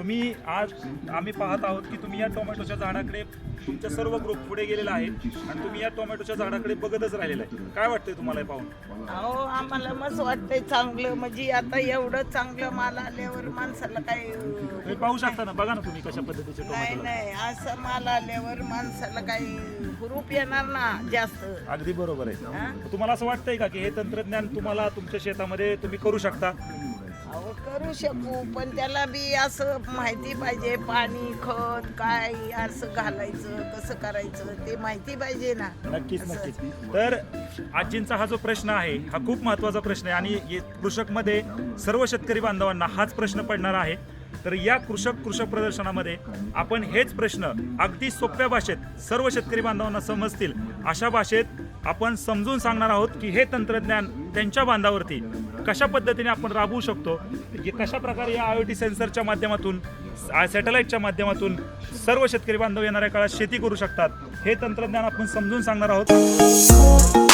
तुम्ही आज आम्ही पाहत आहोत की तुम्ही या टोमॅटोच्या झाडाकडे तुमचा सर्व ग्रुप पुढे गेलेला आहे आणि तुम्ही या टोमॅटोच्या झाडाकडे बघतच राहिलेला आहे. काय वाटतंय तुम्हाला हे पाहून? अहो आम्हाला मस्त वाटतंय चांगलं. म्हणजे आता एवढं चांगलं माल आल्यावर माणसाला काही तुम्ही पाहू शकता ना बघा ना तुम्ही कशा पद्धतीचे नाही टोमॅटो नाही. असं माल आल्यावर माणसाला काही हुरूप येणार ना जास्त. अगदी बरोबर आहे. हा? तुम्हाला असं वाटतंय का की हे तंत्रज्ञान तुम्हाला तुमच्या शेतामध्ये तुम्ही करू शकता? अहो करू शकू पण त्याला बी असं माहिती पाहिजे पाणी खत काय असं घालायचं कसं करायचं ते माहिती पाहिजे ना. नक्कीच. नक्कीच. तर आजींचा हा जो प्रश्न आहे हा खूप महत्त्वाचा प्रश्न आहे. आणि ये- कृषकमध्ये सर्व शेतकरी बांधवांना हाच प्रश्न पडणार आहे. तर या कृषक कृषक प्रदर्शनामध्ये आपण हेच प्रश्न अगदी सोप्या भाषेत सर्व शेतकरी बांधवांना समजतील. अशा भाषेत आपण समजून सांगणार आहोत की हे तंत्रज्ञान त्यांच्या बांधावरती कशा पद्धतीने आपण राबवू शकतो हे कशा प्रकारे या आय टी सेन्सरच्या माध्यमातून सॅटेलाईटच्या माध्यमातून सर्व शेतकरी बांधव येणाऱ्या काळात शेती करू शकतात हे तंत्रज्ञान आपण समजून सांगणार आहोत.